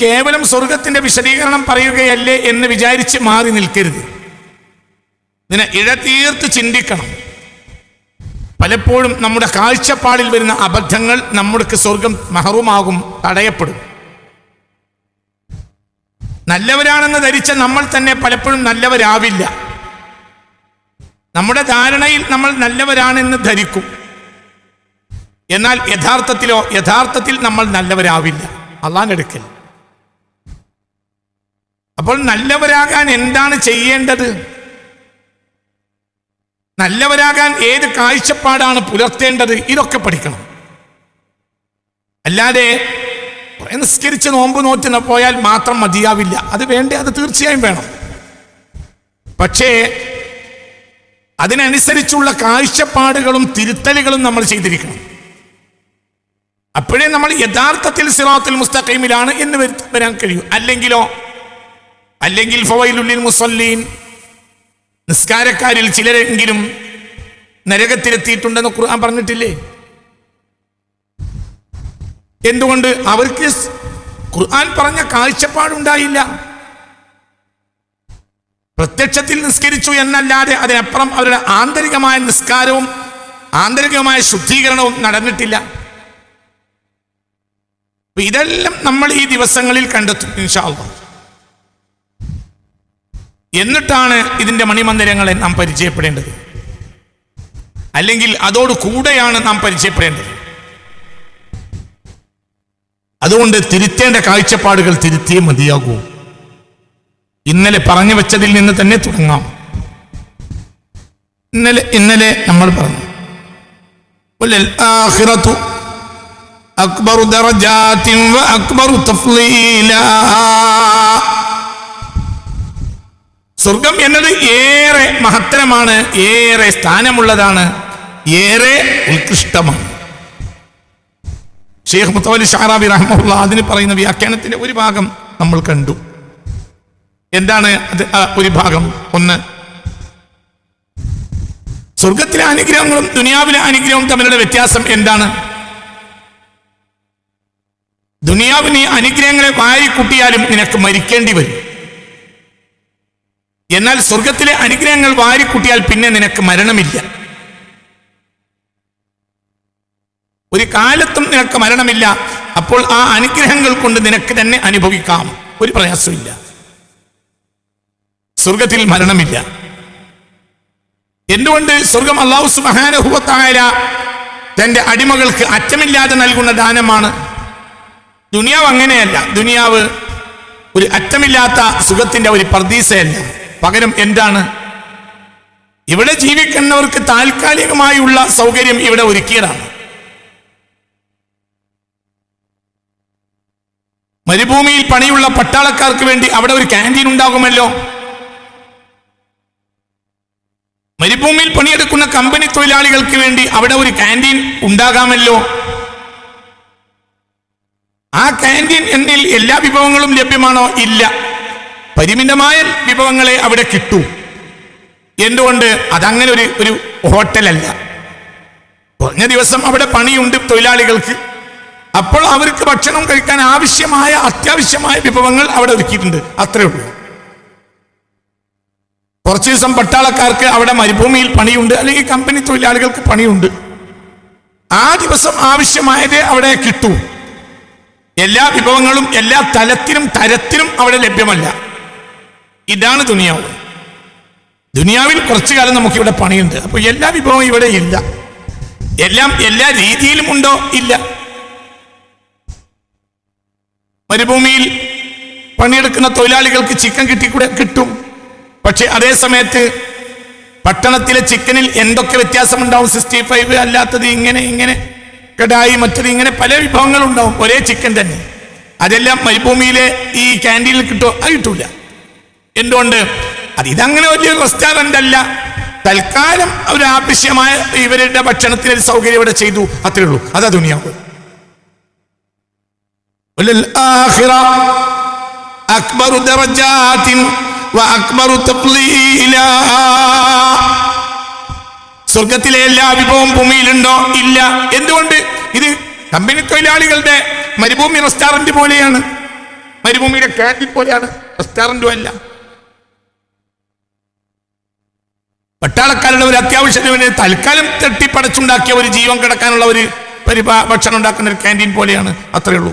കേവലം സ്വർഗത്തിന്റെ വിശദീകരണം പറയുകയല്ലേ എന്ന് വിചാരിച്ച് മാറി നിൽക്കരുത്. ഇതിനെ ഇഴതീർത്ത് ചിന്തിക്കണം. പലപ്പോഴും നമ്മുടെ കാഴ്ചപ്പാടിൽ വരുന്ന അബദ്ധങ്ങൾ നമ്മുടെ സ്വർഗം മഹറുമാകും തടയപ്പെടും. നല്ലവരാണെന്ന് ധരിച്ച നമ്മൾ തന്നെ പലപ്പോഴും നല്ലവരാവില്ല. നമ്മുടെ ധാരണയിൽ നമ്മൾ നല്ലവരാണെന്ന് ധരിക്കും. എന്നാൽ യഥാർത്ഥത്തിലോ യഥാർത്ഥത്തിൽ നമ്മൾ നല്ലവരാവില്ല. അള്ളാൻ അള്ളാനെടുക്കൽ അപ്പോൾ നല്ലവരാകാൻ എന്താണ് ചെയ്യേണ്ടത്? നല്ലവരാകാൻ ഏത് കാഴ്ചപ്പാടാണ് പുലർത്തേണ്ടത്? ഇതൊക്കെ പഠിക്കണം. അല്ലാതെ കുറെ നിസ്കരിച്ച് നോമ്പ് നോറ്റ് പോയാൽ മാത്രം മതിയാവില്ല. അത് വേണ്ടേ? അത് തീർച്ചയായും വേണം. പക്ഷേ അതിനനുസരിച്ചുള്ള കാഴ്ചപ്പാടുകളും തിരുത്തലുകളും നമ്മൾ ചെയ്തിരിക്കണം. അപ്പോഴേ നമ്മൾ യഥാർത്ഥത്തിൽ സിറാത്തുൽ മുസ്തഖീമിലാണ് എന്ന് വരു- വരാൻ കഴിയൂ. അല്ലെങ്കിലോ അല്ലെങ്കിൽ ഫവൈലുള്ളിൽ മുസല്ലീൻ. നിസ്കാരക്കാരിൽ ചിലരെങ്കിലും നരകത്തിലെത്തിയിട്ടുണ്ടെന്ന് ഖുർആൻ പറഞ്ഞിട്ടില്ലേ? എന്തുകൊണ്ട് അവർക്ക് ഖുർആൻ പറഞ്ഞ കാഴ്ചപ്പാടുണ്ടായില്ല? പ്രത്യക്ഷത്തിൽ നിസ്കരിച്ചു എന്നല്ലാതെ അതിനപ്പുറം അവരുടെ ആന്തരികമായ നിസ്കാരവും ആന്തരികമായ ശുദ്ധീകരണവും നടന്നിട്ടില്ല. ഇതെല്ലാം നമ്മൾ ഈ ദിവസങ്ങളിൽ കണ്ടെത്തും ഇൻഷാ അല്ലാഹ് എന്നിട്ടാണ് ഇതിന്റെ മണിമന്ദിരങ്ങളെ നാം പരിചയപ്പെടേണ്ടത്. അല്ലെങ്കിൽ അതോട് കൂടെയാണ് നാം പരിചയപ്പെടേണ്ടത്. അതുകൊണ്ട് തിരുത്തേണ്ട കാഴ്ചപ്പാടുകൾ തിരുത്തിയേ മതിയാകൂ. ഇന്നലെ പറഞ്ഞു വെച്ചതിൽ നിന്ന് തന്നെ തുടങ്ങാം. ഇന്നലെ ഇന്നലെ നമ്മൾ പറഞ്ഞു. അക്ബറു അക്ബറു സ്വർഗം എന്നത് ഏറെ മഹത്തരമാണ് ഏറെ സ്ഥാനമുള്ളതാണ് ഏറെ ഉത്കൃഷ്ടമാണ്. ഷെയ്ഖ് മുത്തവലി ഷാറാബി റഹ്മുള്ള അതിന് പറയുന്ന വ്യാഖ്യാനത്തിന്റെ ഒരു ഭാഗം നമ്മൾ കണ്ടു. എന്താണ് അത്? ഒരു ഭാഗം. ഒന്ന് സ്വർഗത്തിലെ അനുഗ്രഹങ്ങളും ദുനിയാവിലെ അനുഗ്രഹവും തമ്മിലുള്ള വ്യത്യാസം എന്താണ്? ദുനിയാവിന് അനുഗ്രഹങ്ങളെ വാരിക്കുട്ടിയാലും നിനക്ക് മരിക്കേണ്ടി വരും. എന്നാൽ സ്വർഗത്തിലെ അനുഗ്രഹങ്ങൾ വാരിക്കുട്ടിയാൽ പിന്നെ നിനക്ക് മരണമില്ല. ഒരു കാലത്തും നിനക്ക് മരണമില്ല. അപ്പോൾ ആ അനുഗ്രഹങ്ങൾ കൊണ്ട് നിനക്ക് തന്നെ അനുഭവിക്കാം. ഒരു പ്രയാസമില്ല സ്വർഗത്തിൽ മരണമില്ല. എന്തുകൊണ്ട് സ്വർഗം അള്ളാഹു സുബാനുഭവത്തായ തന്റെ അടിമകൾക്ക് അറ്റമില്ലാതെ നൽകുന്ന ദാനമാണ്? ദുനിയാവ് അങ്ങനെയല്ല. ദുനിയാവ് ഒരു അറ്റമില്ലാത്ത സുഖത്തിന്റെ ഒരു പ്രതീസയല്ല പകരം എന്താണ്? ഇവിടെ ജീവിക്കുന്നവർക്ക് താൽക്കാലികമായുള്ള സൗകര്യം ഇവിടെ ഒരുക്കിയതാണ്. മരുഭൂമിയിൽ പണിയുള്ള പട്ടാളക്കാർക്ക് വേണ്ടി അവിടെ ഒരു ക്യാന്റീൻ ഉണ്ടാകുമല്ലോ. മരുഭൂമിയിൽ പണിയെടുക്കുന്ന കമ്പനി തൊഴിലാളികൾക്ക് വേണ്ടി അവിടെ ഒരു ക്യാന്റീൻ ഉണ്ടാകാമല്ലോ. ആ ക്യാന്റീൻ എന്നിൽ എല്ലാ വിഭവങ്ങളും ലഭ്യമാണോ? ഇല്ല. പരിമിതമായ വിഭവങ്ങളെ അവിടെ കിട്ടൂ. എന്തുകൊണ്ട്? അതങ്ങനെ ഒരു ഒരു ഹോട്ടലല്ല. കുറഞ്ഞ ദിവസം അവിടെ പണിയുണ്ട് തൊഴിലാളികൾക്ക്. അപ്പോൾ അവർക്ക് ഭക്ഷണം കഴിക്കാൻ ആവശ്യമായ അത്യാവശ്യമായ വിഭവങ്ങൾ അവിടെ ഒരുക്കിയിട്ടുണ്ട്. അത്രേ ഉള്ളൂ. കുറച്ച് ദിവസം പട്ടാളക്കാർക്ക് അവിടെ മരുഭൂമിയിൽ പണിയുണ്ട് അല്ലെങ്കിൽ കമ്പനി തൊഴിലാളികൾക്ക് പണിയുണ്ട്. ആ ദിവസം ആവശ്യമായത് അവിടെ കിട്ടൂ. എല്ലാ വിഭവങ്ങളും എല്ലാ തലത്തിലും തരത്തിലും അവിടെ ലഭ്യമല്ല. ഇതാണ് ദുനിയാവ്. ദുനിയാവിൽ കുറച്ചു കാലം നമുക്കിവിടെ പണിയുണ്ട്. അപ്പൊ എല്ലാ വിഭവവും ഇവിടെ ഇല്ല. എല്ലാം എല്ലാ രീതിയിലും ഉണ്ടോ? ഇല്ല. മരുഭൂമിയിൽ പണിയെടുക്കുന്ന തൊഴിലാളികൾക്ക് ചിക്കൻ കിട്ടിക്കൂടെ? കിട്ടും. പക്ഷെ അതേ സമയത്ത് പട്ടണത്തിലെ ചിക്കനിൽ എന്തൊക്കെ വ്യത്യാസമുണ്ടാവും? സിക്സ്റ്റി ഫൈവ് അല്ലാത്തത് ഇങ്ങനെ ഇങ്ങനെ കടായി മറ്റത് ഇങ്ങനെ പല വിഭവങ്ങളുണ്ടാവും. ഒരേ ചിക്കൻ തന്നെ. അതെല്ലാം മരുഭൂമിയിലെ ഈ ക്യാന്റീനിൽ കിട്ടുമോ അത് കിട്ടൂല. എന്തുകൊണ്ട് അത് ഇതങ്ങനെ വലിയ റെസ്റ്റോറൻ്റ് അല്ല തൽക്കാലം ഒരു ആവശ്യമായ ഇവരുടെ ഭക്ഷണത്തിന് ഒരു സൗകര്യം ഇവിടെ ചെയ്തു അത്രേ ഉള്ളൂ അതാ ദുനിയാവ് وللآخرة أكبر درجات وأكبر تفضيلا സ്വർഗത്തിലെ എല്ലാ വിഭവവും ഭൂമിയിലുണ്ടോ ഇല്ല എന്തുകൊണ്ട് ഇത് കമ്പനി തൊഴിലാളികളുടെ മരുഭൂമി റെസ്റ്റോറന്റ് പോലെയാണ് മരുഭൂമിയിലെ ക്യാൻറ്റീൻ പോലെയാണ് റെസ്റ്റോറൻറ്റും അല്ല പട്ടാളക്കാരുടെ ഒരു അത്യാവശ്യത്തിന് തൽക്കാലം തട്ടിപ്പടച്ചുണ്ടാക്കിയ ഒരു ജീവൻ കിടക്കാനുള്ള ഒരു പരിപാ ഭക്ഷണം ഉണ്ടാക്കുന്ന ഒരു ക്യാന്റീൻ പോലെയാണ്. അത്രയേ ഉള്ളൂ.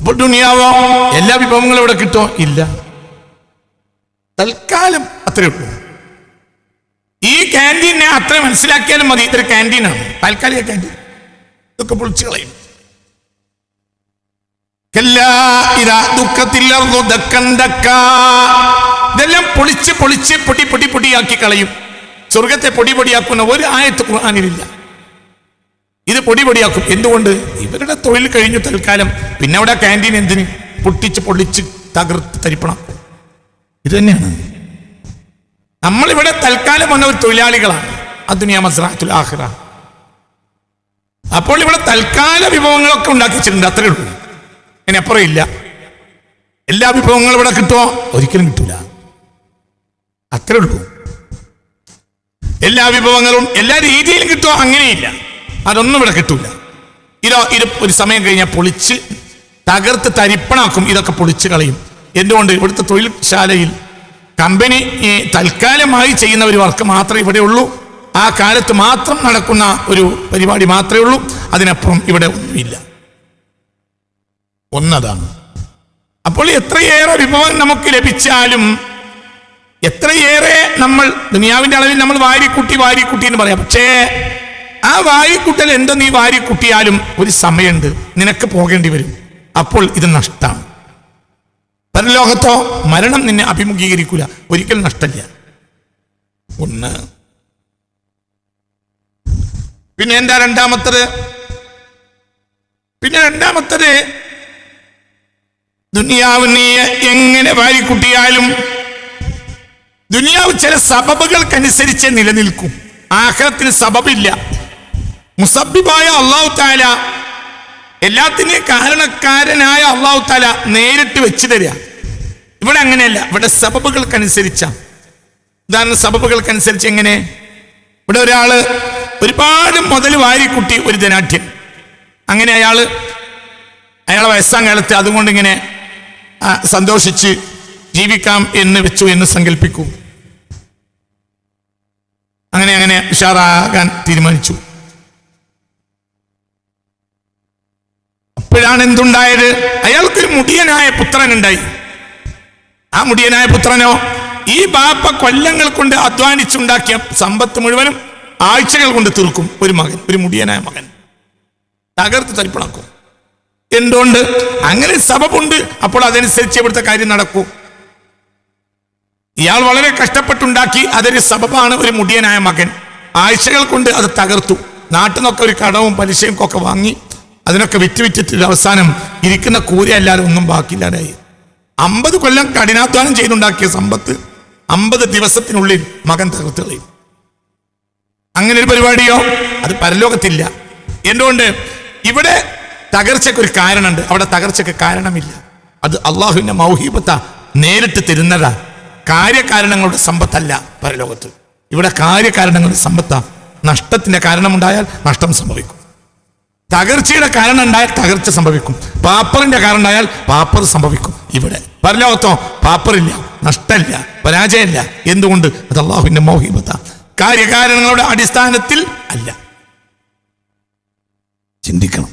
അപ്പോൾ ദുനിയാവോ? എല്ലാ വിഭവങ്ങളും ഇവിടെ കിട്ടുമോ ഇല്ല. തൽക്കാലം അത്രയേ ഉള്ളൂ. ഈ ക്യാന്റീനെ അത്ര മനസ്സിലാക്കിയാലും മതി. ഇതൊരു ക്യാന്റീനാണ് താൽക്കാലിക ക്യാന്റീൻ ഇതൊക്കെ പൊളിച്ചു കളയും. എല്ലാ ഇതാ ദക്കാ. ഇതെല്ലാം പൊളിച്ച് പൊളിച്ച് പൊടി പൊടി പൊടിയാക്കി കളയും. സ്വർഗത്തെ പൊടി പൊടിയാക്കുന്ന ഒരു ആയത്ത് ഖുർആാനിലില്ല. ഇത് പൊടി പൊടിയാക്കും. എന്തുകൊണ്ട്? ഇവരുടെ തൊഴിൽ കഴിഞ്ഞു തൽക്കാലം. പിന്നെ അവിടെ ക്യാന്റീൻ എന്തിന്? പൊട്ടിച്ച് പൊളിച്ച് തകർത്ത് തരിപ്പണം. ഇത് തന്നെയാണ്. നമ്മളിവിടെ തൽക്കാലം വന്ന ഒരു തൊഴിലാളികളാണ്. അതുനിയാ മസ്രാത്തുൽ ആഹ്റ അപ്പോൾ ഇവിടെ തൽക്കാല വിഭവങ്ങളൊക്കെ ഉണ്ടാക്കി വെച്ചിട്ടുണ്ട്. അത്രേ ഉള്ളൂ. അപ്പുറം ഇല്ല. എല്ലാ വിഭവങ്ങളും ഇവിടെ കിട്ടുമോ? ഒരിക്കലും കിട്ടൂല. അത്രേ ഉള്ളൂ. എല്ലാ വിഭവങ്ങളും എല്ലാ രീതിയിലും കിട്ടുമോ അങ്ങനെയില്ല. അതൊന്നും ഇവിടെ കിട്ടൂല. ഇതോ ഇത് ഒരു സമയം കഴിഞ്ഞാൽ പൊളിച്ച് തകർത്ത് തരിപ്പണാക്കും. ഇതൊക്കെ പൊളിച്ച് കളയും. എന്തുകൊണ്ട്? ഇവിടുത്തെ തൊഴിൽശാലയിൽ കമ്പനി തൽക്കാലമായി ചെയ്യുന്ന ഒരു വർക്ക് മാത്രമേ ഇവിടെ ഉള്ളൂ. ആ കാലത്ത് മാത്രം നടക്കുന്ന ഒരു പരിപാടി മാത്രമേ ഉള്ളൂ. അതിനപ്പുറം ഇവിടെ ഒന്നുമില്ല. ഒന്നതാണ്. അപ്പോൾ എത്രയേറെ വിഭവം നമുക്ക് ലഭിച്ചാലും എത്രയേറെ നമ്മൾ ദുനിയാവിന്റെ അളവിൽ നമ്മൾ വാരിക്കുട്ടി വാരിക്കുട്ടി എന്ന് പറയാം. പക്ഷേ ആ വാരിക്കുട്ടൽ എന്തോ നീ വാരിക്കുട്ടിയാലും ഒരു സമയമുണ്ട്. നിനക്ക് പോകേണ്ടി വരും. അപ്പോൾ ഇത് നഷ്ടമാണ് പരലോകത്തോ മരണം നിന്നെ അഭിമുഖീകരിക്കൂല. ഒരിക്കലും നഷ്ടമില്ല. ഒന്ന്. പിന്നെ എന്താ രണ്ടാമത്തത്? പിന്നെ രണ്ടാമത്തത് ദുനിയാവ് നീ എങ്ങനെ വാരിക്കുട്ടിയാലും ദുനിയാവ് ചില സബബുകൾക്കനുസരിച്ച് നിലനിൽക്കും. ആഹ്റത്തിന് സബബില്ല. മുസബിബായ അള്ളാഹു താല എല്ലാത്തിനെയും കാരണക്കാരനായ അള്ളാഹു താല നേരിട്ട് വെച്ച് തരിക ഇവിടെ അങ്ങനെയല്ല ഇവിടെ സബബുകൾക്കനുസരിച്ച. ഉദാഹരണം സബബുകൾക്കനുസരിച്ച് എങ്ങനെ? ഇവിടെ ഒരാൾ ഒരുപാട് മുതൽ വാരിക്കുട്ടി ഒരു ധനാഠ്യൻ അങ്ങനെ അയാൾ അയാളെ വയസ്സാം കാലത്ത് അതുകൊണ്ട് ഇങ്ങനെ സന്തോഷിച്ച് ജീവിക്കാം എന്ന് വെച്ചു എന്ന് സങ്കല്പിക്കൂ അങ്ങനെ അങ്ങനെ ഉഷാറാകാൻ തീരുമാനിച്ചു. അപ്പോഴാണ് എന്തുണ്ടായത്? അയാൾക്കൊരു മുടിയനായ പുത്രൻ ഉണ്ടായി. ആ മുടിയനായ പുത്രനോ ഈ ബാപ്പ കൊല്ലങ്ങൾ കൊണ്ട് അധ്വാനിച്ചുണ്ടാക്കിയ സമ്പത്ത് മുഴുവനും ആഴ്ചകൾ കൊണ്ട് തീർക്കും ഒരു മകൻ ഒരു മുടിയനായ മകൻ. തകർത്ത് തരിപ്പണാക്കും. എന്തുകൊണ്ട്? അങ്ങനെ സബബുണ്ട്. അപ്പോൾ അതനുസരിച്ച് ഇവിടുത്തെ കാര്യം നടക്കൂ. ഇയാൾ വളരെ കഷ്ടപ്പെട്ടുണ്ടാക്കി അതൊരു സബബാണ് ഒരു മുടിയനായ മകൻ. ആഴ്ചകൾ കൊണ്ട് അത് തകർത്തു. നാട്ടിൽ നിന്നൊക്കെ ഒരു കടവും പലിശയും ഒക്കെ വാങ്ങി അതിനൊക്കെ വിറ്റ് വിറ്റിട്ട് അവസാനം ഇരിക്കുന്ന കൂര അല്ലാതെ ഒന്നും ബാക്കിയില്ലാതായി അമ്പത് കൊല്ലം കഠിനാധ്വാനം ചെയ്തുണ്ടാക്കിയ സമ്പത്ത് അമ്പത് ദിവസത്തിനുള്ളിൽ മകൻ തകർത്ത് കളയും. അങ്ങനെ ഒരു പരിപാടിയോ? അത് പരലോകത്തില്ല. എന്തുകൊണ്ട്? ഇവിടെ തകർച്ചയ്ക്ക് ഒരു കാരണമുണ്ട്. അവിടെ തകർച്ചയ്ക്ക് കാരണമില്ല. അത് അള്ളാഹുവിന്റെ മൗഹീബത്ത നേരിട്ട് തരുന്നതാ. കാര്യകാരണങ്ങളുടെ സമ്പത്തല്ല പരലോകത്ത്. ഇവിടെ കാര്യകാരണങ്ങളുടെ സമ്പത്താ. നഷ്ടത്തിന്റെ കാരണമുണ്ടായാൽ നഷ്ടം സംഭവിക്കും. തകർച്ചയുടെ കാരണം ഉണ്ടായാൽ തകർച്ച സംഭവിക്കും. പാപ്പറിന്റെ കാരണം ഉണ്ടായാൽ പാപ്പർ സംഭവിക്കും ഇവിടെ. പരലോകത്തോ പാപ്പറില്ല നഷ്ടമില്ല പരാജയമില്ല എന്തുകൊണ്ട്? അത് അള്ളാഹുവിന്റെ മോഹിമത കാര്യകാരണങ്ങളുടെ അടിസ്ഥാനത്തിൽ അല്ല. ചിന്തിക്കണം.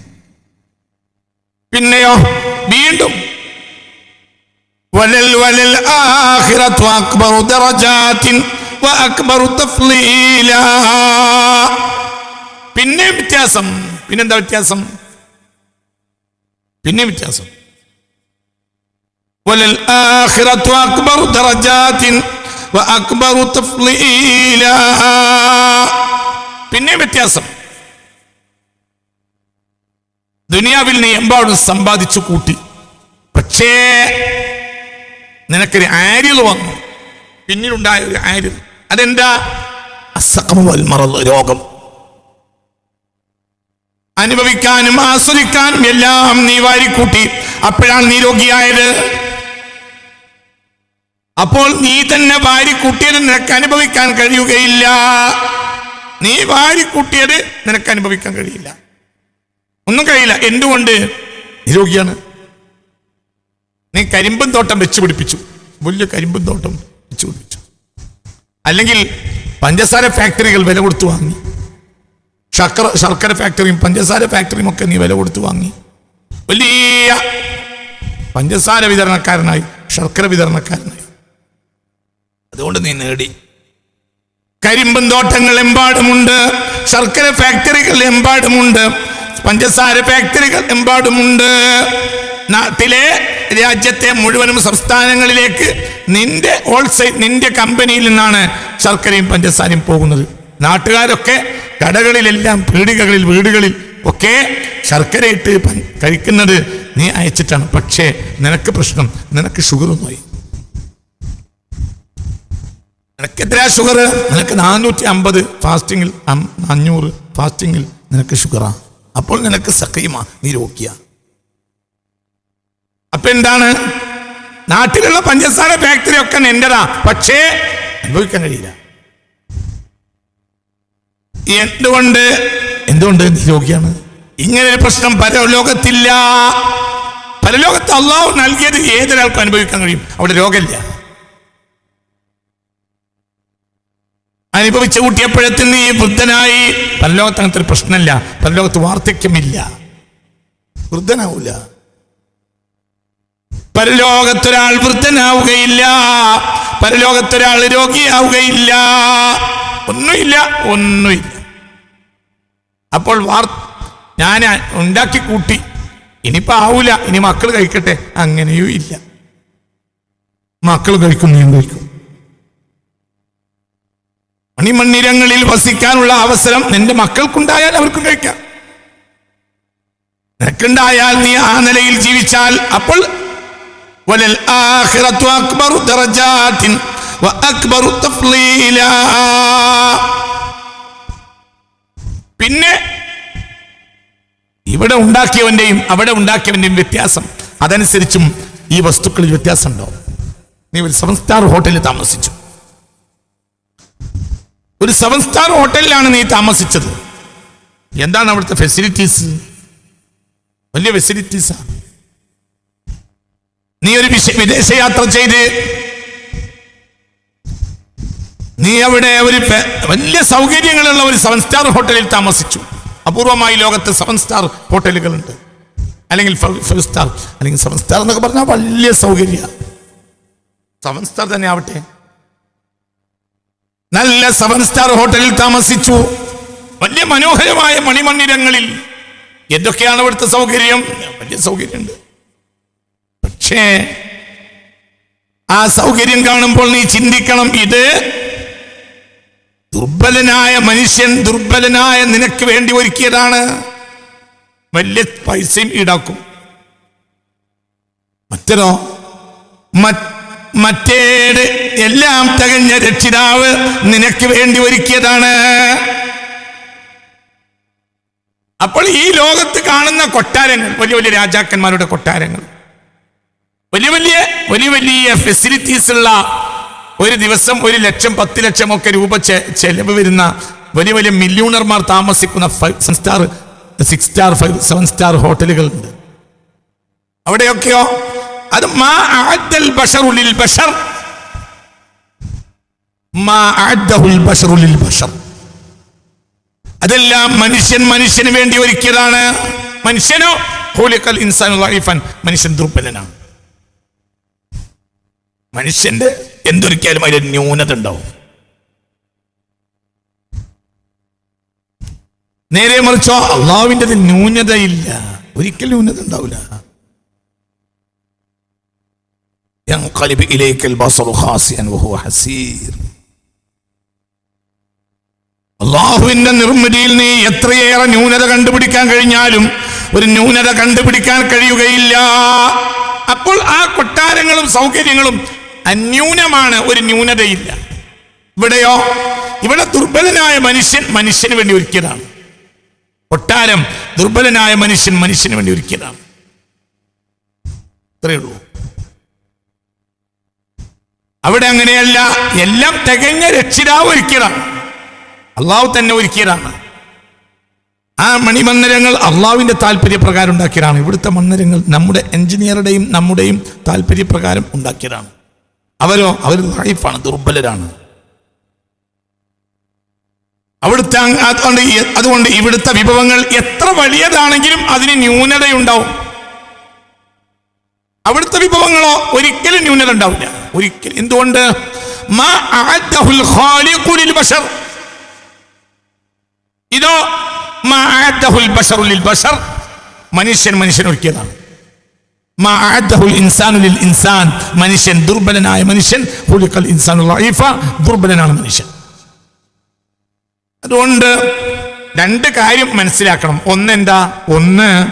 പിന്നെയോ? വീണ്ടും വലൽ ആഖിറത്തു അക്ബറു ദറജാത്തിൻ അക്ബറു തഫ്ലീല. പിന്നെ വ്യത്യാസം. പിന്നെന്താ വ്യത്യാസം? പിന്നെ വ്യത്യാസം. ആഖിറത്തു അക്ബറു ദറജാത്തിൻ അക്ബറു തഫ്ലീല. പിന്നെ വ്യത്യാസം. ദുനിയാവിൽ നീ എമ്പാടും സമ്പാദിച്ചു കൂട്ടി. പക്ഷേ നിനക്കൊരു ആര്യൽ വന്നു. പിന്നീടുണ്ടായ ഒരു ആര്യൽ അതെന്താ? അസഖമു വൽ മറദ് രോഗം. അനുഭവിക്കാനും ആസ്വദിക്കാനും എല്ലാം നീ വാരിക്കൂട്ടി. അപ്പോഴാണ് നീ രോഗിയായത്. അപ്പോൾ നീ തന്നെ വാരിക്കൂട്ടിയത് നിനക്ക് അനുഭവിക്കാൻ കഴിയുകയില്ല. നീ വാരിക്കൂട്ടിയത് നിനക്ക് അനുഭവിക്കാൻ കഴിയില്ല. ഒന്നും കഴിയില്ല. എന്തുകൊണ്ട്? നീ രോഗിയാണ്. നീ കരിമ്പും തോട്ടം വെച്ചു പിടിപ്പിച്ചു. വലിയ കരിമ്പും തോട്ടം വെച്ചു പിടിപ്പിച്ചു. അല്ലെങ്കിൽ പഞ്ചസാര ഫാക്ടറികൾ വില കൊടുത്തു വാങ്ങി. ശർക്കര ശർക്കര ഫാക്ടറിയും പഞ്ചസാര ഫാക്ടറിയും ഒക്കെ നീ വില കൊടുത്തു വാങ്ങി. വലിയ പഞ്ചസാര വിതരണക്കാരനായി ശർക്കര വിതരണക്കാരനായി. അതുകൊണ്ട് നീ നേടി. കരിമ്പൻ തോട്ടങ്ങൾ എമ്പാടുമുണ്ട് ശർക്കര ഫാക്ടറികൾ എമ്പാടുമുണ്ട് പഞ്ചസാര ഫാക്ടറികൾ എമ്പാടുമുണ്ട്. നാട്ടിലെ രാജ്യത്തെ മുഴുവനും സംസ്ഥാനങ്ങളിലേക്ക് നിന്റെ ഹോൾസെയിൽ നിന്റെ കമ്പനിയിൽ നിന്നാണ് ശർക്കരയും പഞ്ചസാരയും പോകുന്നത്. നാട്ടുകാരൊക്കെ കടകളിലെല്ലാം പീടികകളിൽ വീടുകളിൽ ഒക്കെ ശർക്കര ഇട്ട് കഴിക്കുന്നത് നീ അയച്ചിട്ടാണ്. പക്ഷേ നിനക്ക് പ്രശ്നം നിനക്ക് ഷുഗർ നോയി നിനക്ക് എത്രയാ ഷുഗർ നിനക്ക് നാനൂറ്റി അമ്പത് ഫാസ്റ്റിങ്ങിൽ അഞ്ഞൂറ് ഫാസ്റ്റിങ്ങിൽ നിനക്ക് ഷുഗറാണ് അപ്പോൾ നിനക്ക് സഖീമ നീ രോഗിയ. അപ്പൊ എന്താണ്? നാട്ടിലുള്ള പഞ്ചസാര ഫാക്ടറി ഒക്കെ എന്റെതാ പക്ഷേ അനുഭവിക്കാൻ കഴിയില്ല. എന്തുകൊണ്ട്? എന്തുകൊണ്ട് രോഗിയാണ് ഇങ്ങനെ ഒരു പ്രശ്നം പരലോകത്തില്ല. പരലോകത്ത് അള്ളാഹു നൽകിയത് ഏതൊരാൾക്കും അനുഭവിക്കാൻ കഴിയും? അവിടെ രോഗമില്ല. അനുഭവിച്ചു കൂട്ടിയപ്പോഴത്തിൽ നീ വൃദ്ധനായി പരലോകത്ത് അങ്ങനത്തെ ഒരു പ്രശ്നമില്ല. പരലോകത്ത് വാർദ്ധക്യമില്ല. വൃദ്ധനാവൂല. പരലോകത്തൊരാൾ വൃദ്ധനാവുകയില്ല. പരലോകത്തൊരാൾ രോഗിയാവുകയില്ല. ഒന്നുമില്ല ഒന്നുമില്ല. അപ്പോൾ വാർ ഞാൻ ഉണ്ടാക്കി കൂട്ടി. ഇനിയിപ്പോ ആവൂല ഇനി മക്കൾ കഴിക്കട്ടെ. അങ്ങനെയും ഇല്ല. മക്കൾ കഴിക്കും നീ കഴിക്കും. മണിമണ്ണിരങ്ങളിൽ വസിക്കാനുള്ള അവസരം നിന്റെ മക്കൾക്കുണ്ടായാൽ അവർക്ക് കഴിക്കാം. നിനക്കുണ്ടായാൽ നീ ആ നിലയിൽ ജീവിച്ചാൽ അപ്പോൾ വലൽ ആഖിറത്തു അക്ബറു وأكبر തഫ്ലീലാ. പിന്നെ ഇവിടെ ഉണ്ടാക്കിയവന്റെയും അവിടെ ഉണ്ടാക്കിയവന്റെയും വ്യത്യാസം. അതനുസരിച്ചും ഈ വസ്തുക്കളിൽ വ്യത്യാസമുണ്ടോ നീ ഒരു സെവൻ സ്റ്റാർ ഹോട്ടലിൽ താമസിച്ചു. ഒരു സെവൻ സ്റ്റാർ ഹോട്ടലിലാണ് നീ താമസിച്ചത്. എന്താണ് അവിടുത്തെ ഫെസിലിറ്റീസ് വലിയ ഫെസിലിറ്റീസാണ് നീ ഒരു വിദേശയാത്ര ചെയ്ത്. നീ അവിടെ ഒരു വലിയ സൗകര്യങ്ങളുള്ള ഒരു സെവൻ സ്റ്റാർ ഹോട്ടലിൽ താമസിച്ചു. അപൂർവമായി ലോകത്ത് സെവൻ സ്റ്റാർ ഹോട്ടലുകളുണ്ട് അല്ലെങ്കിൽ ഫൈവ് സ്റ്റാർ അല്ലെങ്കിൽ സെവൻ സ്റ്റാർ എന്നൊക്കെ പറഞ്ഞാൽ വലിയ സൗകര്യ. സെവൻ സ്റ്റാർ തന്നെ ആവട്ടെ. നല്ല സെവൻ സ്റ്റാർ ഹോട്ടലിൽ താമസിച്ചു. വലിയ മനോഹരമായ മണിമണ്ണിരങ്ങളിൽ. എന്തൊക്കെയാണ് ഇവിടുത്തെ സൗകര്യം? വലിയ സൗകര്യമുണ്ട്. പക്ഷേ ആ സൗകര്യം കാണുമ്പോൾ നീ ചിന്തിക്കണം ഇത് ദുർബലനായ മനുഷ്യൻ ദുർബലനായ നിനക്ക് വേണ്ടി ഒരുക്കിയതാണ്. വലിയ പൈസയും ഈടാക്കും. മറ്റനോ മറ്റേട് എല്ലാം തകഞ്ഞ രക്ഷിതാവ് നിനക്ക് വേണ്ടി ഒരുക്കിയതാണ്. അപ്പോൾ ഈ ലോകത്ത് കാണുന്ന കൊട്ടാരങ്ങൾ വലിയ വലിയ രാജാക്കന്മാരുടെ കൊട്ടാരങ്ങൾ. വലിയ വലിയ വലിയ വലിയ ഫെസിലിറ്റീസ് ഉള്ള ഒരു ദിവസം ഒരു ലക്ഷം പത്ത് ലക്ഷം ഒക്കെ രൂപ ചെലവ് വരുന്ന വലിയ വലിയ മില്യൂണർമാർ താമസിക്കുന്ന five star six star five seven star ഹോട്ടലുകളുണ്ട് അവിടെയൊക്കെയോ? അത് മാ അഅദ്ദൽ ബശറു ലിൽ ബശർ മാ അതെല്ലാം മനുഷ്യൻ മനുഷ്യന് വേണ്ടി ഒരുക്കിയതാണ്. മനുഷ്യനോ? ഹോലിക്കൽ ഇൻസാൻ മനുഷ്യൻ ദുർബലനാണ്. മനുഷ്യന്റെ എന്തൊരിക്കലും അതിൽ ന്യൂനത ഉണ്ടാവും നേരെ മറിച്ചോ അള്ളാവിന്റെ ന്യൂനതയില്ല. ഒരിക്കലും ന്യൂനത ഉണ്ടാവില്ല. അള്ളാഹുവിന്റെ നിർമ്മിതിയിൽ നീ എത്രയേറെ ന്യൂനത കണ്ടുപിടിക്കാൻ കഴിഞ്ഞാലും ഒരു ന്യൂനത കണ്ടുപിടിക്കാൻ കഴിയുകയില്ല. അപ്പോൾ ആ കൊട്ടാരങ്ങളും സൗകര്യങ്ങളും അന്യൂനമാണ് ഒരു ന്യൂനതയില്ല. ഇവിടെയോ? ഇവിടെ ദുർബലനായ മനുഷ്യൻ മനുഷ്യന് വേണ്ടി ഒരുക്കിയതാണ്. കൊട്ടാരം ദുർബലനായ മനുഷ്യൻ മനുഷ്യന് വേണ്ടി ഒരുക്കിയതാണ്. ഇത്രയേ ഉള്ളൂ. അവിടെ അങ്ങനെയല്ല എല്ലാം തികഞ്ഞ രക്ഷിതാവ് ഒരുക്കിയതാണ്. അള്ളാഹു തന്നെ ഒരുക്കിയതാണ്. ആ മണിമന്ദിരങ്ങൾ അള്ളാവിന്റെ താല്പര്യപ്രകാരം ഉണ്ടാക്കിയതാണ്. ഇവിടുത്തെ മന്ദിരങ്ങൾ നമ്മുടെ എഞ്ചിനീയറുടെയും നമ്മുടെയും താല്പര്യപ്രകാരം ഉണ്ടാക്കിയതാണ്. അവരോ അവർ നൈഫാണ് ദുർബലരാണ്. അവിടുത്തെ അതുകൊണ്ട് അതുകൊണ്ട് ഇവിടുത്തെ വിഭവങ്ങൾ എത്ര വലിയതാണെങ്കിലും അതിന് ന്യൂനതയുണ്ടാവും. അവിടുത്തെ വിഭവങ്ങളോ ഒരിക്കലും ന്യൂനത ഉണ്ടാവില്ല ഒരിക്കലും. എന്തുകൊണ്ട്. ഇതോ. മനുഷ്യൻ മനുഷ്യൻ ഒരുക്കിയതാണ് ഇൻസാൻ മനുഷ്യൻ ദുർബലനായ മനുഷ്യൻ ഹുലിക്കൽ ലഈഫ ദുർബലനാണ് മനുഷ്യൻ. അതുകൊണ്ട് രണ്ട് കാര്യം മനസ്സിലാക്കണം. ഒന്നെന്താ? ഒന്ന്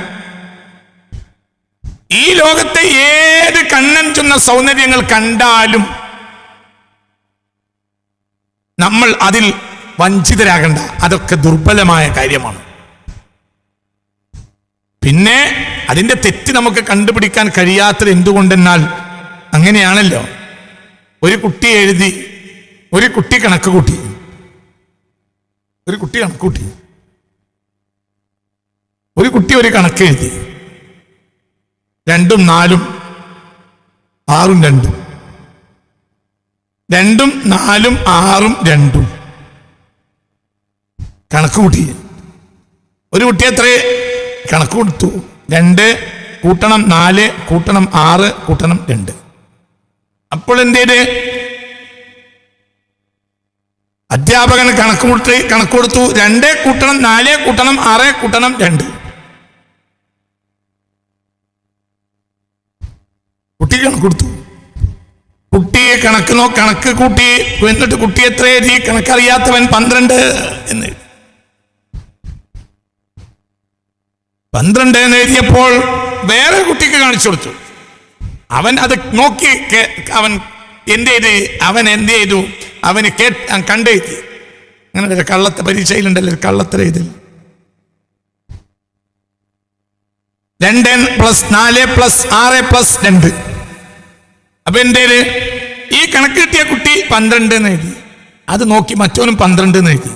ഈ ലോകത്തെ ഏത് കണ്ണൻ ചെന്ന സൗന്ദര്യങ്ങൾ കണ്ടാലും നമ്മൾ അതിൽ വഞ്ചിതരാകണ്ട. അതൊക്കെ ദുർബലമായ കാര്യമാണ്. പിന്നെ അതിന്റെ തെറ്റ് നമുക്ക് കണ്ടുപിടിക്കാൻ കഴിയാത്തത് എന്തുകൊണ്ടെന്നാൽ അങ്ങനെയാണല്ലോ. ഒരു കുട്ടി എഴുതി ഒരു കുട്ടി കണക്ക് കൂട്ടി. ഒരു കുട്ടി കണക്ക് കൂട്ടി. ഒരു കുട്ടി ഒരു കണക്ക് എഴുതി. രണ്ടും നാലും ആറും രണ്ടും. രണ്ടും നാലും ആറും രണ്ടും. കണക്ക് കൂട്ടി. ഒരു കുട്ടി അത്രേ കണക്ക് കൊടുത്തു. രണ്ട് കൂട്ടണം നാല് കൂട്ടണം ആറ് കൂട്ടണം രണ്ട്. അപ്പോൾ എന്തേത് അധ്യാപകൻ കണക്ക് കൂട്ടി കണക്ക് കൊടുത്തു. രണ്ട് കൂട്ടണം നാല് കൂട്ടണം ആറ് കൂട്ടണം രണ്ട്. കുട്ടി കണക്ക് കൊടുത്തു. കുട്ടിയെ കണക്ക് നോ കണക്ക് കൂട്ടി. എന്നിട്ട് കുട്ടി എത്ര കണക്കറിയാത്തവൻ പന്ത്രണ്ട് എന്ന്. പന്ത്രണ്ട് എന്ന് എഴുതിയപ്പോൾ വേറെ കുട്ടിക്ക് കാണിച്ചു കൊടുത്തു. അവൻ അത് നോക്കി അവൻ എന്ത് ചെയ്ത്? അവൻ എന്ത് ചെയ്തു? അവന് കേ കണ്ടെഴുതി അങ്ങനെ ഒരു കള്ളത്തെ പരീക്ഷയിലുണ്ടല്ലോ ഒരു കള്ളത്തര ഇതിൽ. രണ്ട് പ്ലസ് നാല് പ്ലസ് ആറ് പ്ലസ് രണ്ട്. അപ്പൊ എന്റെ ഈ കണക്ക് കിട്ടിയ കുട്ടി പന്ത്രണ്ട് എന്ന് എഴുതി. അത് നോക്കി മറ്റോനും പന്ത്രണ്ട് എന്ന് എഴുതി.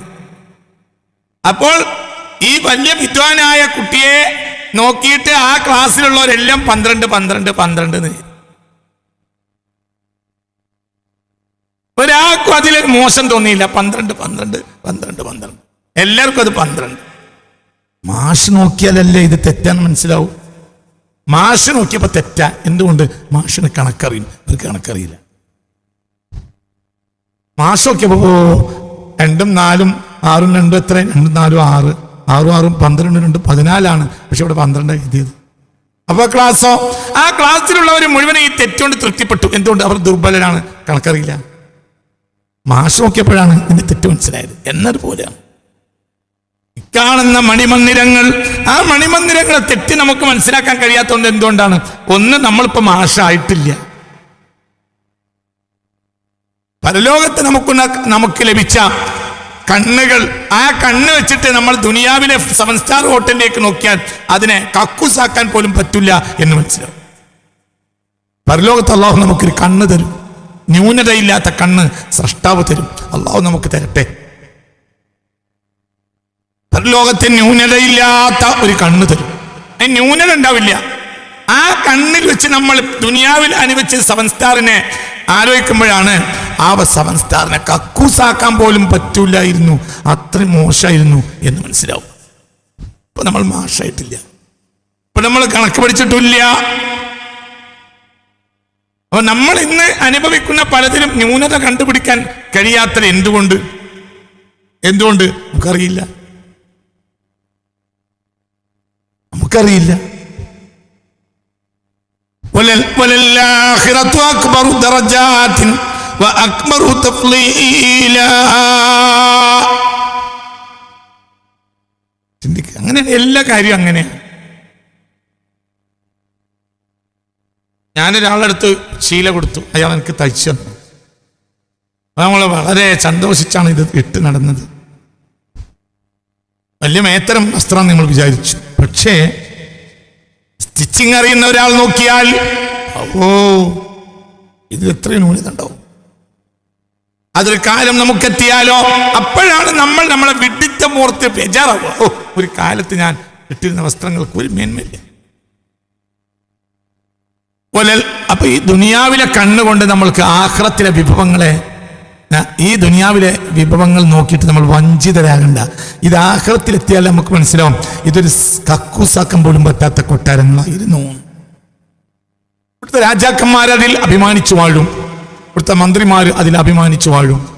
അപ്പോൾ ഈ വലിയ വിദ്വാനായ കുട്ടിയെ നോക്കിയിട്ട് ആ ക്ലാസ്സിലുള്ളവരെല്ലാം പന്ത്രണ്ട് പന്ത്രണ്ട് പന്ത്രണ്ട് ഒരാൾക്കും അതിൽ മോശം തോന്നിയില്ല. പന്ത്രണ്ട് പന്ത്രണ്ട് പന്ത്രണ്ട് പന്ത്രണ്ട്. എല്ലാവർക്കും അത് പന്ത്രണ്ട്. മാഷ് നോക്കിയാലല്ലേ ഇത് തെറ്റാന്ന് മനസ്സിലാവും? മാഷ് നോക്കിയപ്പോ തെറ്റാ. എന്തുകൊണ്ട്? മാഷിന് കണക്കറിയും ഇവർക്ക് കണക്കറിയില്ല. മാഷ് നോക്കിയപ്പോ രണ്ടും നാലും ആറും രണ്ടും എത്ര രണ്ടും നാലും ആറ്. ആറും ആറും പന്ത്രണ്ടും രണ്ട് പതിനാലാണ്. പക്ഷെ ഇവിടെ പന്ത്രണ്ട് എഴുതിയത് അപ്പോൾ ക്ലാസ്സോ ആ ക്ലാസ്സിലുള്ളവർ മുഴുവൻ ഈ തെറ്റുകൊണ്ട് തൃപ്തിപ്പെട്ടു. എന്തുകൊണ്ട്? അവർ ദുർബലരാണ്. കണക്കറിയില്ല. മാഷ് നോക്കിയപ്പോഴാണ് ഇതിന്റെ തെറ്റ് മനസ്സിലായത്. എന്നതുപോലെയാണ്. കാണുന്ന മണിമന്ദിരങ്ങൾ ആ മണിമന്ദിരങ്ങളെ തെറ്റ് നമുക്ക് മനസ്സിലാക്കാൻ കഴിയാത്തതുകൊണ്ട് എന്തുകൊണ്ടാണ്? ഒന്ന് നമ്മളിപ്പോ മാഷായിട്ടില്ല. പരലോകത്ത് നമുക്കുള്ള നമുക്ക് ലഭിച്ച കണ്ണുകൾ ആ കണ്ണ് വെച്ചിട്ട് നമ്മൾ ദുനിയാവിലെ സെവൻ സ്റ്റാർ ഹോട്ടലിലേക്ക് നോക്കിയാൽ അതിനെ കക്കൂസാക്കാൻ പോലും പറ്റില്ല എന്ന് മനസ്സിലാവും. പരലോകത്ത് അള്ളാഹു നമുക്കൊരു കണ്ണ് തരും. ന്യൂനതയില്ലാത്ത കണ്ണ് സൃഷ്ടാവ് തരും. അള്ളാഹു നമുക്ക് തരട്ടെ. പരലോകത്തിന് ന്യൂനതയില്ലാത്ത ഒരു കണ്ണ് തരും. അതിന് ന്യൂനത ഉണ്ടാവില്ല. ആ കണ്ണിൽ വെച്ച് നമ്മൾ ദുനിയാവിൽ അനുവദിച്ച സെവൻ സ്റ്റാറിനെ ആലോചിക്കുമ്പോഴാണ് ആ സെവൻ സ്റ്റാറിനെ കക്കൂസാക്കാൻ പോലും പറ്റൂലായിരുന്നു. അത്ര മോശമായിരുന്നു എന്ന് മനസ്സിലാവും. ഇപ്പൊ നമ്മൾ മോശമായിട്ടില്ല. ഇപ്പൊ നമ്മൾ കണക്ക് പഠിച്ചിട്ടില്ല. അപ്പൊ നമ്മൾ ഇന്ന് അനുഭവിക്കുന്ന പലതിലും ന്യൂനത കണ്ടുപിടിക്കാൻ കഴിയാത്ത എന്തുകൊണ്ട്? എന്തുകൊണ്ട്? നമുക്കറിയില്ല. നമുക്കറിയില്ല. وللآخرة أكبر درجات وأكبر تفضيلا ചിന്തിക്കുക അങ്ങനെ എല്ലാ കാര്യവും അങ്ങനെയാണ് ഞാനൊരാളടുത്ത് ശീല കൊടുത്തു അയാൾ എനിക്ക് തയ്ച്ചു തന്നു നമ്മൾ വളരെ സന്തോഷിച്ചാണ് ഇത് ഇട്ട് നടന്നത് വലിയ മേത്തരം വസ്ത്രം നമ്മൾ വിചാരിച്ചു പക്ഷേ സ്റ്റിച്ചിങ് അറിയുന്ന ഒരാൾ നോക്കിയാൽ ഓ ഇത് എത്രയും നൂലിതുണ്ടാവും അതൊരു കാലം നമുക്കെത്തിയാലോ? അപ്പോഴാണ് നമ്മൾ നമ്മളെ വിഡിത്ത മൂർത്ത് ബേജാറാവുക. ഓ ഒരു കാലത്ത് ഞാൻ ഇട്ടിരുന്ന വസ്ത്രങ്ങൾക്ക് ഒരു മേന്മയില്ല. പോലെ അപ്പൊ ഈ ദുനിയാവിലെ കണ്ണുകൊണ്ട് നമ്മൾക്ക് ആഹ്റത്തിലെ വിഭവങ്ങളെ ഈ ദുനിയാവിലെ വിഭവങ്ങൾ നോക്കിയിട്ട് നമ്മൾ വഞ്ചിതരാകണ്ട. ഇത് ആഹ്ലത്തിലെത്തിയാൽ നമുക്ക് മനസ്സിലാവും ഇതൊരു കക്കൂസാക്കം പോലും പറ്റാത്ത കൊട്ടാരങ്ങളായിരുന്നു. ഇവിടുത്തെ രാജാക്കന്മാർ അതിൽ അഭിമാനിച്ചു വാഴും. ഇവിടുത്തെ മന്ത്രിമാർ അതിൽ അഭിമാനിച്ചു വാഴും.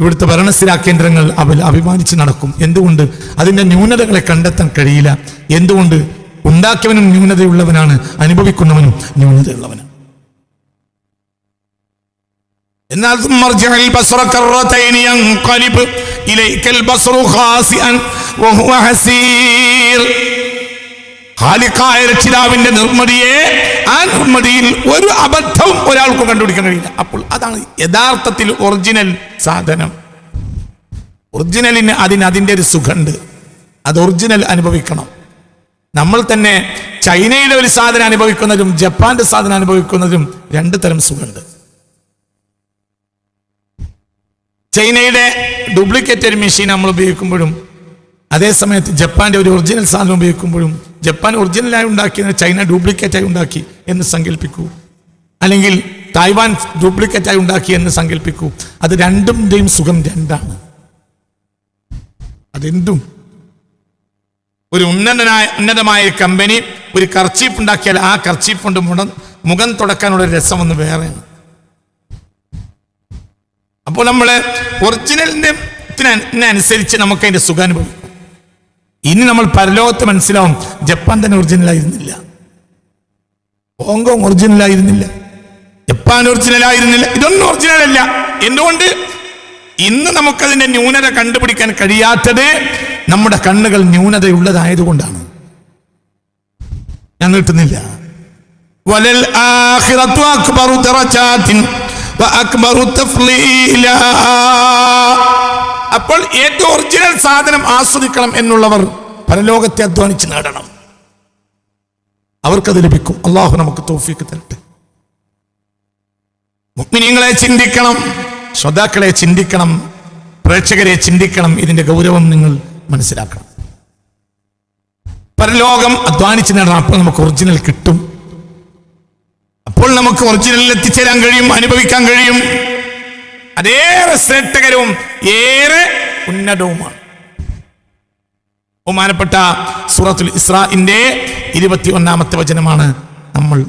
ഇവിടുത്തെ ഭരണസ്ഥിരാ കേന്ദ്രങ്ങൾ അവൽ അഭിമാനിച്ച് നടക്കും. എന്തുകൊണ്ട്? അതിന്റെ ന്യൂനതകളെ കണ്ടെത്താൻ കഴിയില്ല. എന്തുകൊണ്ട്? ഉണ്ടാക്കിയവനും ന്യൂനതയുള്ളവനാണ് അനുഭവിക്കുന്നവനും ന്യൂനതയുള്ളവനാണ്. എന്നാൽ രക്ഷിതാവിന്റെ നിർമ്മതിയെ ആ നിർമ്മതിയിൽ ഒരു അബദ്ധവും ഒരാൾക്ക് കണ്ടുപിടിക്കാൻ കഴിയില്ല. അപ്പോൾ അതാണ് യഥാർത്ഥത്തിൽ ഒറിജിനൽ സാധനം. ഒറിജിനലിന് അതിന് അതിന്റെ ഒരു സുഖമുണ്ട്. അത് ഒറിജിനൽ അനുഭവിക്കണം. നമ്മൾ തന്നെ ചൈനയിലെ ഒരു സാധനം അനുഭവിക്കുന്നതും ജപ്പാന്റെ സാധനം അനുഭവിക്കുന്നതും രണ്ട് തരം സുഖമുണ്ട്. ചൈനയുടെ ഡ്യൂപ്ലിക്കേറ്റ് ഒരു മെഷീൻ നമ്മൾ ഉപയോഗിക്കുമ്പോഴും അതേസമയത്ത് ജപ്പാന്റെ ഒരു ഒറിജിനൽ സാധനം ഉപയോഗിക്കുമ്പോഴും ജപ്പാൻ ഒറിജിനലായി ഉണ്ടാക്കിയത് ചൈന ഡ്യൂപ്ലിക്കേറ്റായി ഉണ്ടാക്കി എന്ന് സങ്കല്പിക്കൂ. അല്ലെങ്കിൽ തായ്വാൻ ഡ്യൂപ്ലിക്കേറ്റായി ഉണ്ടാക്കി എന്ന് സങ്കല്പിക്കൂ. അത് രണ്ടിന്റെയും സുഖം രണ്ടാണ്. അതെന്തും. ഒരു ഉന്നതനായ ഉന്നതമായ കമ്പനി ഒരു കർച്ചീപ്പ് ഉണ്ടാക്കിയാൽ ആ കർച്ചീപ്പ് കൊണ്ട് മുഖം തുടക്കാനുള്ള രസം ഒന്ന് വേറെയാണ്. അപ്പോൾ നമ്മൾ ഒറിജിനലിന്റെ അനുസരിച്ച് നമുക്ക് അതിന്റെ സുഖാനുഭവം. ഇനി നമ്മൾ പരലോകത്ത് മനസ്സിലാവും ജപ്പാൻ തന്നെ ഒറിജിനൽ ആയിരുന്നില്ല. ഹോങ്കോങ് ഒറിജിനൽ ആയിരുന്നില്ല. ജപ്പാൻ ഒറിജിനൽ ആയിരുന്നില്ല. ഇതൊന്നും ഒറിജിനൽ അല്ല. എന്തുകൊണ്ട്? ഇന്ന് നമുക്കതിന്റെ ന്യൂനത കണ്ടുപിടിക്കാൻ കഴിയാത്തത് നമ്മുടെ കണ്ണുകൾ ന്യൂനതയുള്ളതായതുകൊണ്ടാണ്. ഞാൻ നീട്ടുന്നില്ല. വലൽ ആഖിറത്തു അക്ബറു അപ്പോൾ ഏറ്റവും ഒറിജിനൽ സാധനം ആസ്വദിക്കണം എന്നുള്ളവർ പരലോകത്തെ അധ്വാനിച്ച് നേടണം. അവർക്കത് ലഭിക്കും. അള്ളാഹു നമുക്ക് തോഫിക്ക് തരട്ടെ. മുഗ്മിനിയങ്ങളെ ചിന്തിക്കണം ശ്രോതാക്കളെ ചിന്തിക്കണം പ്രേക്ഷകരെ ചിന്തിക്കണം ഇതിന്റെ ഗൗരവം നിങ്ങൾ മനസ്സിലാക്കണം. പരലോകം അധ്വാനിച്ച് നേടണം അപ്പോൾ നമുക്ക് ഒറിജിനൽ കിട്ടും. അപ്പോൾ നമുക്ക് ഒറിജിനലിൽ എത്തിച്ചേരാൻ കഴിയും അനുഭവിക്കാൻ കഴിയും. അതേറെ ശ്രേഷ്ഠകരവും ഏറെ ഉന്നതവുമാണ്. ബഹുമാനപ്പെട്ട സൂറത്തുൽ ഇസ്രാഇന്റെ ഇരുപത്തി ഒന്നാമത്തെ വചനമാണ് നമ്മൾ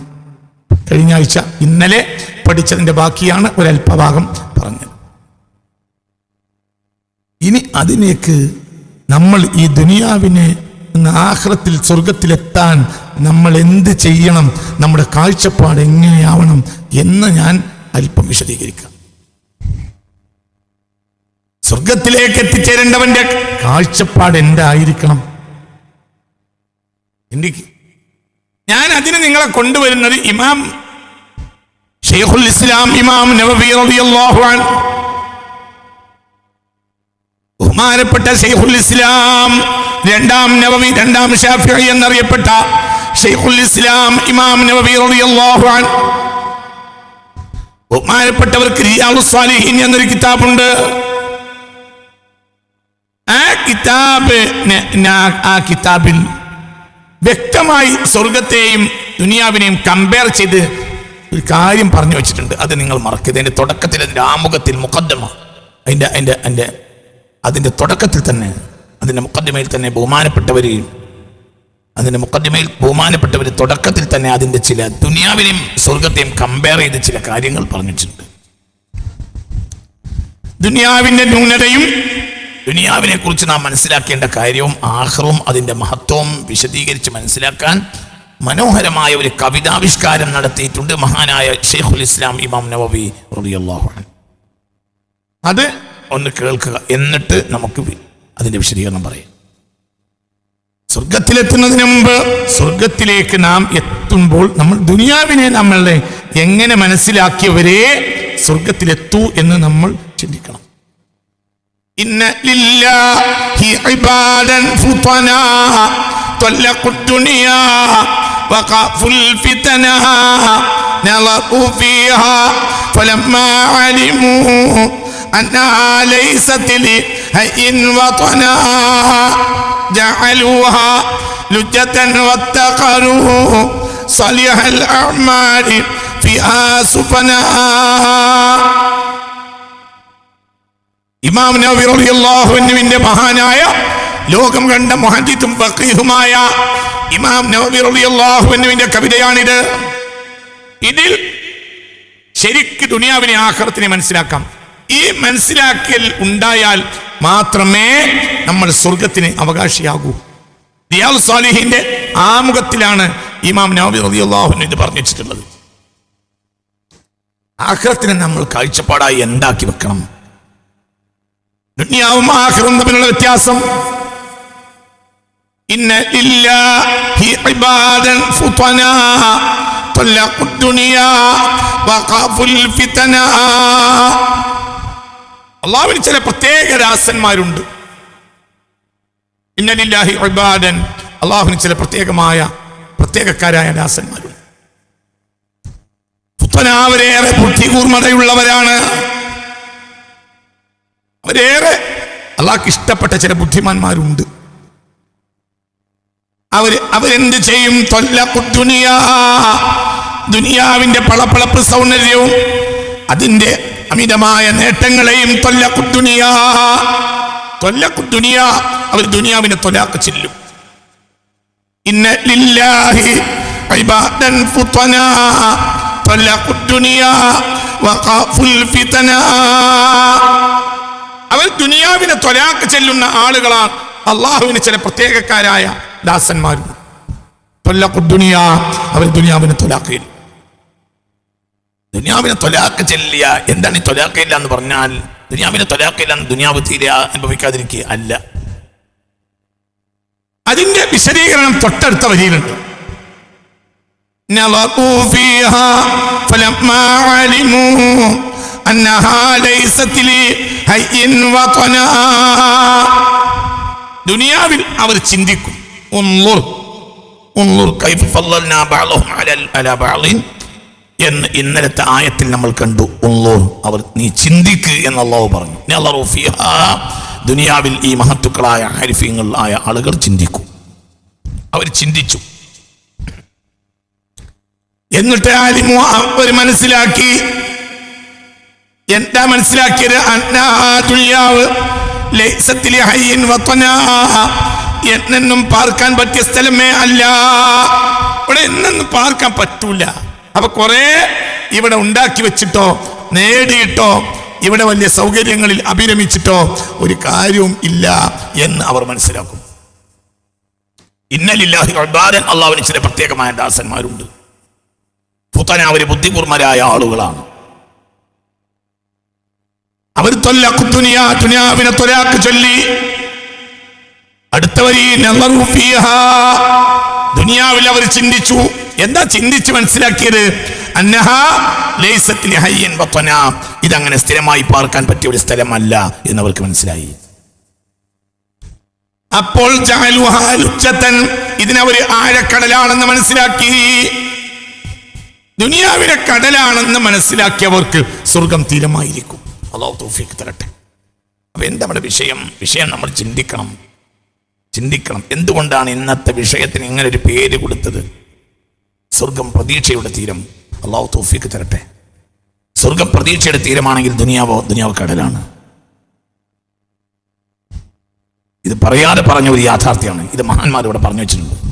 കഴിഞ്ഞ ആഴ്ച ഇന്നലെ പഠിച്ചതിന്റെ ബാക്കിയാണ് ഒരല്പഭാഗം പറഞ്ഞത്. ഇനി അതിലേക്ക് നമ്മൾ ഈ ദുനിയാവിനെ ആഹ്റത്തിൽ സ്വർഗത്തിലെത്താൻ നമ്മൾ എന്ത് ചെയ്യണം? നമ്മുടെ കാഴ്ചപ്പാട് എങ്ങനെയാവണം എന്ന് ഞാൻ അല്പം വിശദീകരിക്കാം. സ്വർഗത്തിലേക്ക് എത്തിച്ചേരേണ്ടവന്റെ കാഴ്ചപ്പാട് എന്തായിരിക്കണം? എനിക്ക് ഞാൻ അതിന് നിങ്ങളെ കൊണ്ടുവരുന്നത് ഇമാം ഷെയ്ഖുൽ ഇസ്ലാം ഇമാം നവവി റളിയല്ലാഹു ബഹുമാനപ്പെട്ട ഷെയ്ഖുൽ ഇസ്ലാം രണ്ടാം നവവി രണ്ടാം ഷാഫി എന്നറിയപ്പെട്ട ഷെയ്ഖുൽ ഇസ്ലാം ഇമാം നവമി റളിയല്ലാഹു ബഹുമാനപ്പെട്ടവർക്ക് റിയാദുസ് സാലിഹീൻ എന്നൊരു കിതാബുണ്ട്. ആ കിതാബ് ആ കിതാബിൽ വ്യക്തമായി സ്വർഗത്തെയും ദുനിയാവിനെയും കമ്പയർ ചെയ്ത് ഒരു കാര്യം പറഞ്ഞു വെച്ചിട്ടുണ്ട്. അത് നിങ്ങൾ മറക്കരുത്. അതിന്റെ തുടക്കത്തിൽ അതിന്റെ ആമുഖത്തിൽ മുഖദ്ദമ. അതിന്റെ അതിന്റെ അതിന്റെ അതിന്റെ തുടക്കത്തിൽ തന്നെ അതിന്റെ മുക്കദ്മയിൽ തന്നെ ബഹുമാനപ്പെട്ടവർ അതിന്റെ മുക്കദ്മയിൽ ബഹുമാനപ്പെട്ടവർ തുടക്കത്തിൽ തന്നെ അതിന്റെ ചില ദുനിയാവിനെയും സ്വർഗത്തെയും കമ്പയർ ചെയ്ത് ചില കാര്യങ്ങൾ പറഞ്ഞിട്ടുണ്ട്. ദുനിയാവിന്റെ ന്യൂനതയും ദുനിയാവിനെ കുറിച്ച് നാം മനസ്സിലാക്കേണ്ട കാര്യവും ആഹ്റവും അതിന്റെ മഹത്വവും വിശദീകരിച്ച് മനസ്സിലാക്കാൻ മനോഹരമായ ഒരു കവിതാവിഷ്കാരം നടത്തിയിട്ടുണ്ട് മഹാനായ ഷെയ്ഖുൽ ഇസ്ലാം ഇമാം നവബി റളിയല്ലാഹു അത് ഒന്ന് കേൾക്കുക എന്നിട്ട് നമുക്ക് വി- അതിന്റെ വിശദീകരണം പറയാം സ്വർഗത്തിലെത്തുന്നതിന് മുമ്പ് സ്വർഗത്തിലേക്ക് നാം എത്തുമ്പോൾ നമ്മൾ ദുനിയാവിനെ നമ്മളെ എങ്ങനെ മനസ്സിലാക്കിയവരെ സ്വർഗത്തിലെത്തൂ എന്ന് നമ്മൾ ചിന്തിക്കണം إن لله عبادا فطنا طلقوا الدنيا وقافوا الفتنا نظروا فيها فلما علموا أنها ليست هين وطنا جعلوها لجة واتقروا صالح الأعمال فيها سفنا ഇമാം നബി റളിയല്ലാഹു അൻഹുവിന്റെ മഹാനായ ലോകം കണ്ട മുഹദ്ദിത്തും ഫഖീഹുമായ ഇമാം നബി റളിയല്ലാഹു അൻഹുവിന്റെ കവിതയാണിത് ഇതിൽ ശരിക്ക് ദുനിയാവിനെ ആഖിറത്തിനെ മനസ്സിലാക്കാം ഈ മനസ്സിലാക്കൽ ഉണ്ടായാൽ മാത്രമേ നമ്മൾ സ്വർഗത്തിന് അവകാശിയാകൂ റിയാൽ സാലിഹിന്റെ ആമുഖത്തിലാണ് ഇമാം നബി റളിയല്ലാഹു അൻഹു ഇത് പറഞ്ഞു വെച്ചിട്ടുള്ളത് ആഖിറത്തിനെ നമ്മൾ കാഴ്ചപ്പാടായി എന്താക്കി വെക്കണം ദുനിയാവും ആഖിറും തമ്മിലുള്ള വ്യത്യാസം ഇന്ന ലില്ലാഹി ഇബാദൻ ഫുതനാ طلقوا الدنيا وخافوا الفتنا അള്ളാഹുവിന് ചില പ്രത്യേക ദാസന്മാരുണ്ട് ഇന്നലില്ലാഹി ഇബാദൻ. അള്ളാഹുവിന് ചില പ്രത്യേകമായ പ്രത്യേകക്കാരായ ദാസന്മാരുണ്ട് പുത്തനാവരേറെ ബുദ്ധികൂർമ്മതയുള്ളവരാണ് അവരേറെ അള്ളാഹ്ക്ക് ഇഷ്ടപ്പെട്ട ചില ബുദ്ധിമാന്മാരുണ്ട്. അവർ അവരെന്ത് ചെയ്യും? ദുനിയാവിന്റെ പളപ്പളപ്പ് സൗന്ദര്യവും അതിന്റെ അമിതമായ നേട്ടങ്ങളെയും തൊല്ല ദുനിയാ തൊല്ല ദുനിയാ അവർ ദുനിയാവിനെ തൊലാക്ക് ചെല്ലും. ഇന്ന ലില്ലാഹി ഇബാദൻ ഫുതനാ തൊല്ലഖു ദുനിയാ വഖാഫുൽ ഫിതനാ അവർ ദുനിയാവിനെ തൊലാക്ക് ചെല്ലുന്ന ആളുകളാണ്. അള്ളാഹുവിന് ചില പ്രത്യേകക്കാരായ ദാസന്മാരും തൊല്ലക്കുദ്ദുനിയ ദുനിയാ അവർ ദുനിയാവിനെ തൊലാക്കയിൽ ദുനിയാവിനെ തൊലാക്ക് ചെല്ലിയ എന്താണ് ഈ തൊലാക്കില്ല എന്ന് പറഞ്ഞാൽ ദുനിയാവിനെ തൊലാക്കില്ല എന്ന് ദുനിയാവ് തീരെ അനുഭവിക്കാതിരിക്കുക അല്ല. അതിന്റെ വിശദീകരണം തൊട്ടടുത്ത വരിയിലുണ്ട്. ദുനിയാവിൽ അവർ ചിന്തിക്കും ഒന്നൂർ ഒന്നൂർ കൈഫ് ഫല്ലൽനാ ബഅലഹും അലൽ അലാ എന്ന് ഇന്നലത്തെ ആയത്തിൽ നമ്മൾ കണ്ടു. ഉള്ളൂ അവർ നീ ചിന്തിക്ക് എന്ന് അള്ളാഹു പറഞ്ഞു. ദുനിയാവിൽ ഈ മഹത്തുക്കളായ ഹരിഫീങ്ങൾ ആയ ആളുകൾ ചിന്തിക്കും. അവർ ചിന്തിച്ചു. എന്നിട്ട് ആലിമു അവർ മനസ്സിലാക്കി. എന്താ മനസ്സിലാക്കിയത്? എന്നെന്നും പാർക്കാൻ പറ്റിയ സ്ഥലമേ അല്ല. ഇവിടെ എന്നെന്നും പാർക്കാൻ പറ്റൂല. അപ്പൊ കുറെ ഇവിടെ ഉണ്ടാക്കി വെച്ചിട്ടോ നേടിയിട്ടോ ഇവിടെ വലിയ സൗകര്യങ്ങളിൽ അഭിരമിച്ചിട്ടോ ഒരു കാര്യവും ഇല്ല എന്ന് അവർ മനസ്സിലാക്കും. ഇന്നലില്ലാഹി ഇബാദൻ അള്ളാഹുവിന് ചില പ്രത്യേകമായ ദാസന്മാരുണ്ട്. പുത്തന അവർ ബുദ്ധിപൂർമ്മരായ ആളുകളാണ്. അവർ ദുനിയാവിനെ തൊലാക്ക് ചൊല്ലി. അടുത്തവരി ദുനിയാവിൽ അവർ ചിന്തിച്ചു എന്താ ചിന്തിച്ച് മനസ്സിലാക്കിയത്? ഇതങ്ങനെ സ്ഥിരമായി പാർക്കാൻ പറ്റിയ ഒരു സ്ഥലമല്ല എന്ന് അവർക്ക് മനസ്സിലായി. അപ്പോൾ ഇതിനവർ ആഴക്കടലാണെന്ന് മനസ്സിലാക്കി. ദുനിയാവിലെ കടലാണെന്ന് മനസ്സിലാക്കിയവർക്ക് സ്വർഗം തീരമായിരിക്കും. അള്ളാഹു തൗഫീഖ് തരട്ടെ. അപ്പൊ എന്താ നമ്മുടെ വിഷയം? വിഷയം നമ്മൾ ചിന്തിക്കണം. ചിന്തിക്കണം. എന്തുകൊണ്ടാണ് ഇന്നത്തെ വിഷയത്തിന് ഇങ്ങനെ ഒരു പേര് കൊടുത്തത്? സ്വർഗം പ്രതീക്ഷയുടെ തീരം. അള്ളാഹു തോഫിക്ക് തരട്ടെ. സ്വർഗം പ്രതീക്ഷയുടെ തീരമാണെങ്കിൽ ദുനിയാവോ ദുനിയാവ് കടലാണ്. ഇത് പറയാതെ പറഞ്ഞ ഒരു യാഥാർത്ഥ്യമാണ്. ഇത് മഹാന്മാർ പറഞ്ഞു വെച്ചിട്ടുണ്ട്.